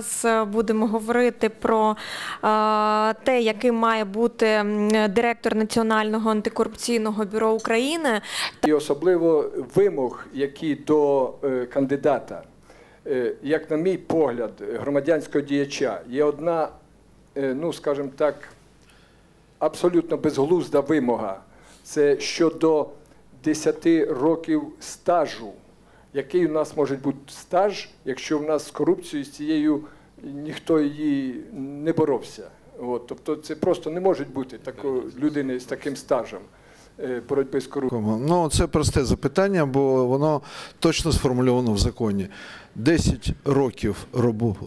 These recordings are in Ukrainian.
Зараз е, будемо говорити про е, те, яким має бути директор Національного антикорупційного бюро України. І особливо вимог, які до е, кандидата, як на мій погляд, громадянського діяча, є одна, ну скажімо так, абсолютно безглузда вимога. Це щодо 10 років стажу. Який у нас може бути стаж, якщо в нас з корупцією з цією ніхто її не боровся? От, тобто це просто не може бути такої людини з таким стажем боротьби з корупцією. Ну, це просте запитання, бо воно точно сформульовано в законі. 10 років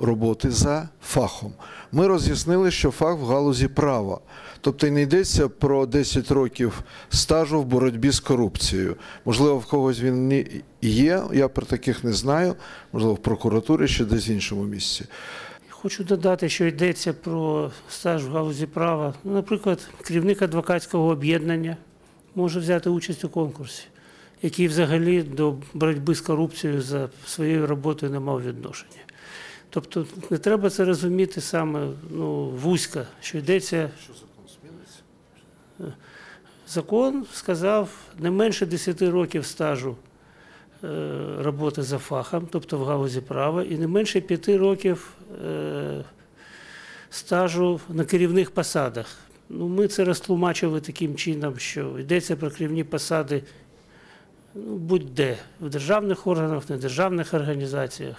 роботи за фахом. Ми роз'яснили, що фах в галузі права. Тобто не йдеться про 10 років стажу в боротьбі з корупцією. Можливо, в когось він не є, я про таких не знаю, можливо, в прокуратурі чи десь в іншому місці. Хочу додати, що йдеться про стаж в галузі права. Наприклад, керівник адвокатського об'єднання може взяти участь у конкурсі, який взагалі до боротьби з корупцією за своєю роботою не мав відношення. Тобто не треба це розуміти саме ну, вузько, що йдеться. Що закон зміниться? Закон сказав не менше 10 років стажу е, роботи за фахом, тобто в галузі права, і не менше 5 років е, стажу на керівних посадах. Ну, ми це розтлумачили таким чином, що йдеться про керівні посади ну, будь-де, в державних органах, недержавних організаціях,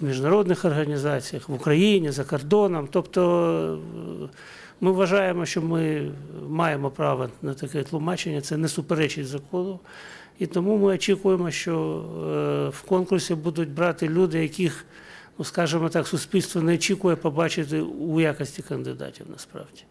в міжнародних організаціях, в Україні, за кордоном. Тобто е, ми вважаємо, що ми маємо право на таке тлумачення, це не суперечить закону. І тому ми очікуємо, що е, в конкурсі будуть брати люди, яких, ну скажімо так, суспільство не очікує побачити у якості кандидатів насправді.